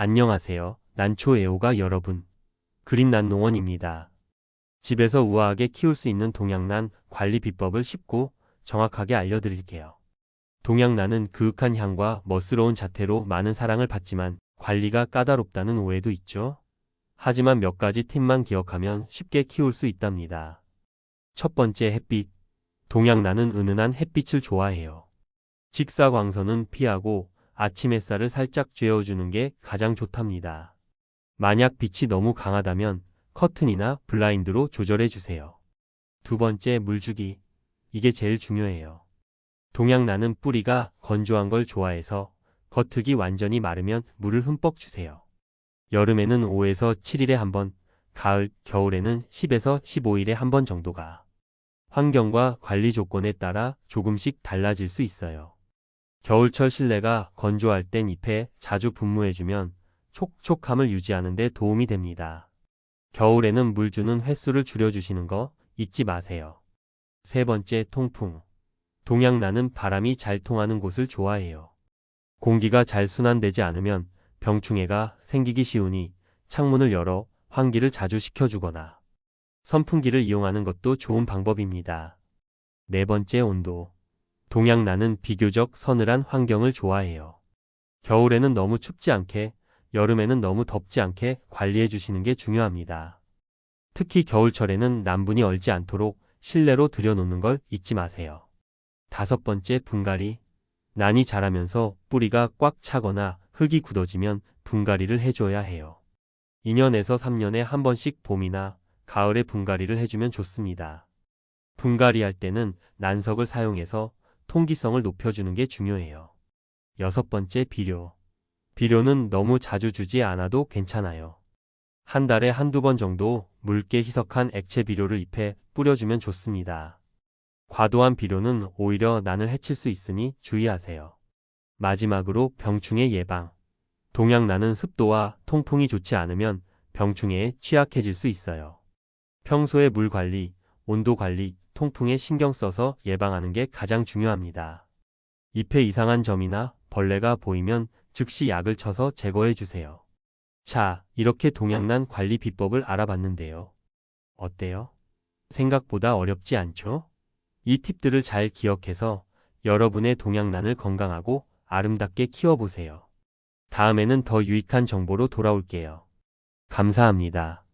안녕하세요. 난초 애호가 여러분. 그린난 농원입니다. 집에서 우아하게 키울 수 있는 동양난 관리 비법을 쉽고 정확하게 알려드릴게요. 동양난은 그윽한 향과 멋스러운 자태로 많은 사랑을 받지만 관리가 까다롭다는 오해도 있죠. 하지만 몇 가지 팁만 기억하면 쉽게 키울 수 있답니다. 첫 번째 햇빛. 동양난은 은은한 햇빛을 좋아해요. 직사광선은 피하고 아침 햇살을 살짝 쬐어주는 게 가장 좋답니다. 만약 빛이 너무 강하다면 커튼이나 블라인드로 조절해 주세요. 두 번째 물주기. 이게 제일 중요해요. 동양나는 뿌리가 건조한 걸 좋아해서 겉흙이 완전히 마르면 물을 흠뻑 주세요. 여름에는 5에서 7일에 한 번, 가을, 겨울에는 10에서 15일에 한 번 정도가 환경과 관리 조건에 따라 조금씩 달라질 수 있어요. 겨울철 실내가 건조할 땐 잎에 자주 분무해주면 촉촉함을 유지하는 데 도움이 됩니다. 겨울에는 물 주는 횟수를 줄여주시는 거 잊지 마세요. 세 번째 통풍. 동양 나는 바람이 잘 통하는 곳을 좋아해요. 공기가 잘 순환되지 않으면 병충해가 생기기 쉬우니 창문을 열어 환기를 자주 시켜주거나 선풍기를 이용하는 것도 좋은 방법입니다. 네 번째 온도. 동양나는 비교적 서늘한 환경을 좋아해요. 겨울에는 너무 춥지 않게, 여름에는 너무 덥지 않게 관리해 주시는 게 중요합니다. 특히 겨울철에는 남분이 얼지 않도록 실내로 들여놓는 걸 잊지 마세요. 다섯 번째 분갈이. 난이 자라면서 뿌리가 꽉 차거나 흙이 굳어지면 분갈이를 해줘야 해요. 2년에서 3년에 한 번씩 봄이나 가을에 분갈이를 해주면 좋습니다. 분갈이 할 때는 난석을 사용해서 통기성을 높여주는 게 중요해요. 여섯 번째 비료. 비료는 너무 자주 주지 않아도 괜찮아요. 한 달에 한두 번 정도 묽게 희석한 액체 비료를 잎에 뿌려주면 좋습니다. 과도한 비료는 오히려 난을 해칠 수 있으니 주의하세요. 마지막으로 병충해 예방. 동양난은 습도와 통풍이 좋지 않으면 병충해에 취약해질 수 있어요. 평소에 물 관리, 온도 관리, 통풍에 신경 써서 예방하는 게 가장 중요합니다. 잎에 이상한 점이나 벌레가 보이면 즉시 약을 쳐서 제거해 주세요. 자, 이렇게 동양난 관리 비법을 알아봤는데요. 어때요? 생각보다 어렵지 않죠? 이 팁들을 잘 기억해서 여러분의 동양난을 건강하고 아름답게 키워보세요. 다음에는 더 유익한 정보로 돌아올게요. 감사합니다.